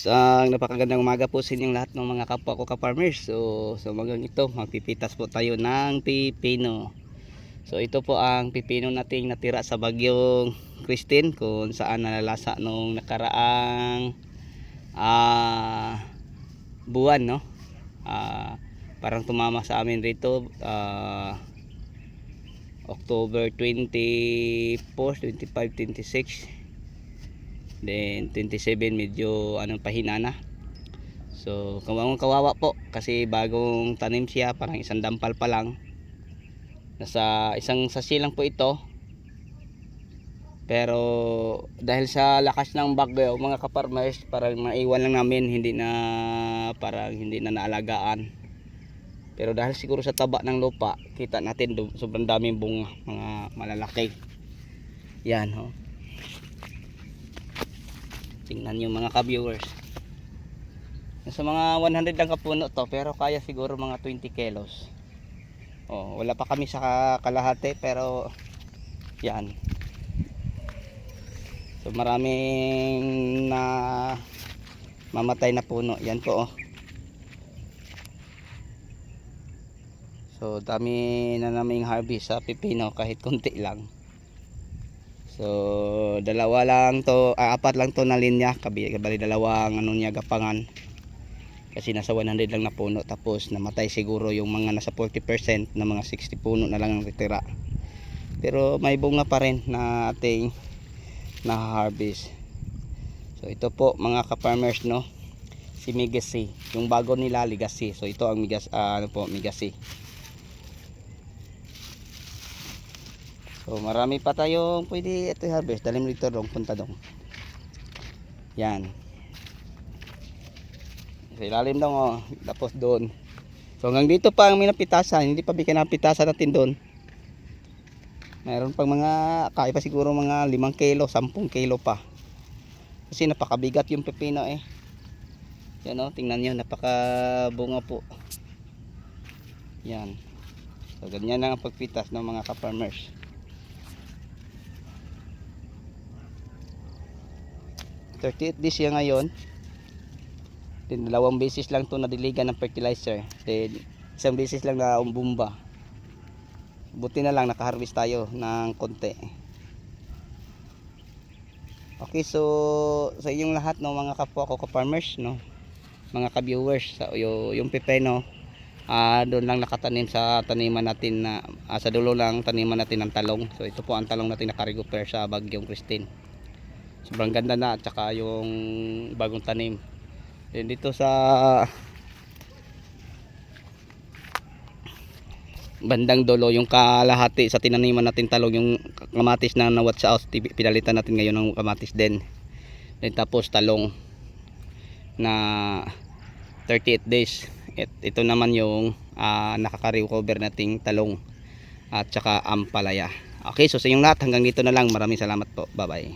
Isang napakagandang umaga po sa inyong lahat ng mga kapwa ko ka-farmers. So, so magang ito, magpipitas po tayo ng pipino. So, ito po ang pipino nating natira sa bagyong Christine kung saan nalalasa nung nakaraang ah buwan, no? Ah, parang tumama sa amin rito ah October 24, 25, 26 Then 27 medyo anong pahina na. So kawawang kawawa po kasi bagong tanim siya parang isang dampal pa lang. Nasa isang sasi lang po ito. Pero dahil sa lakas ng bagyo mga kaparmers parang maiwan lang namin hindi na parang hindi na naalagaan. Pero dahil siguro sa taba ng lupa kita natin sobrang daming bunga mga malalaki. Yan ho. Tingnan nyo mga ka-viewers. Nasa mga 100 lang kapuno to pero kaya siguro mga 20 kilos. Oh, wala pa kami sa kalahati pero yan. So maraming na mamatay na puno. Yan po oh. So dami na naming harvest sa pipino kahit konti lang. So, dalawa lang to, ah, apat lang to na linya, kabali dalawang ano niya gapangan. Kasi nasa 100 lang na puno tapos namatay siguro yung mga nasa 40% na mga 60 puno na lang ang retira. Pero may bunga pa rin na ating na-harvest. So ito po mga ka-farmers no, si Migasi, yung bago nila Legacy. So ito ang Migas ah, ano po, Migasi. So marami pa tayong pwede ito harvest. Dali mo dito dong punta dong. Yan. Sa ilalim dong oh. Tapos doon. So hanggang dito pa ang minapitasan. Hindi pa bigyan ng pitasan natin doon. Mayroon pang mga kaya pa siguro mga 5 kilo, 10 kilo pa. Kasi napakabigat yung pepino eh. Yan oh, tingnan niyo napakabunga po. Yan. So ganyan lang ang pagpitas ng mga ka-farmers. 38 days siya ngayon. Then dalawang beses lang to nadiligan ng fertilizer. Then isang beses lang na umbumba. Buti na lang nakaharvest tayo ng konti. Okay, so sa inyong lahat no mga kapwa ko ka-farmers no, mga ka-viewers, sa yung, yung pepeno ah doon lang nakatanim sa taniman natin na ah, sa dulo lang taniman natin ng talong. So ito po ang talong natin nakarecover sa Bagyong Christine sobrang ganda na at saka yung bagong tanim. Then dito sa bandang dolo yung kalahati sa tinaniman natin talong yung kamatis na nawat sa out pinalitan natin ngayon ng kamatis din. Then tapos talong na 38 days. It, ito naman yung uh, nakaka-recover nating talong at saka ampalaya. Okay so sa inyong lahat hanggang dito na lang. Maraming salamat po. Bye bye